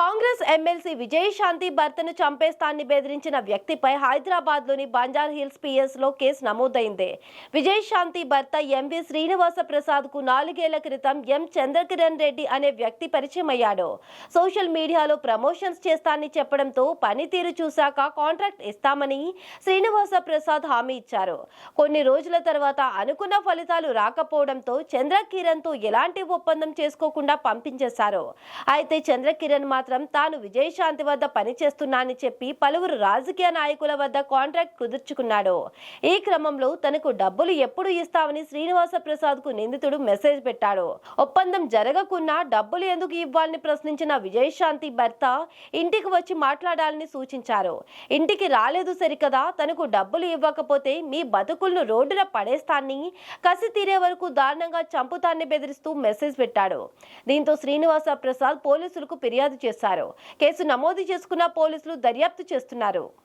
Congress MLC Vijayashanti భర్తను చంపేస్తాన్ని బెదిరించిన వ్యక్తిపై హైదరాబాద్లోని బంజార్ హిల్స్ పిఎస్లో కేసు నమోదైంది. విజయశాంతి భర్త ఎంవి శ్రీనివాస ప్రసాద్కు నాలుగేళ్ళ క్రితం ఎం చంద్రకిరణ్ రెడ్డి అనే వ్యక్తి పరిచయం అయ్యాడు సోషల్ మీడియాలో ప్రమోషన్స్ చేస్తానని చెప్పడంతో పనితీరు చూశాక కాంట్రాక్ట్ ఇస్తామని శ్రీనివాస ప్రసాద్ హామీ ఇచ్చారు. కొన్ని రోజుల తర్వాత అనుకున్న ఫలితాలు రాకపోవడంతో చంద్రకిరణ్తో ఎలాంటి ఒప్పందం చేసుకోకుండా పంపించేశారు. అయితే చంద్రకిరణ్ మాత్రం తాను విజయశాంతి వద్ద పనిచేస్తున్నానని చెప్పి పలువురు రాజకీయ నాయకుల వద్ద కాంట్రాక్ట్ కుదుర్చుకున్నాడు. ఈ క్రమంలో తనకు డబ్బులు ఎప్పుడు ఇస్తామని శ్రీనివాస ప్రసాద్కు నిందితుడు మెసేజ్ పెట్టాడు. ఒప్పందం జరగకున్నా డబ్బులు ఎందుకు ఇవ్వాలని ప్రశ్నించిన విజయశాంతి భర్త ఇంటికి వచ్చి మాట్లాడాలని సూచించారు. ఇంటికి రాలేదు సరికదా తనకు డబ్బులు ఇవ్వకపోతే మీ బతుకులను రోడ్డున పడేస్తాన్ని కసి తీరే వరకు దారుణంగా చంపుతాన్ని బెదిరిస్తూ మెసేజ్ పెట్టాడు. దీంతో శ్రీనివాస ప్రసాద్ పోలీసులకు ఫిర్యాదు చేశారు. కేసు నమోదు చేసుకున్న పోలీసులు దర్యాప్తు చేస్తున్నారు.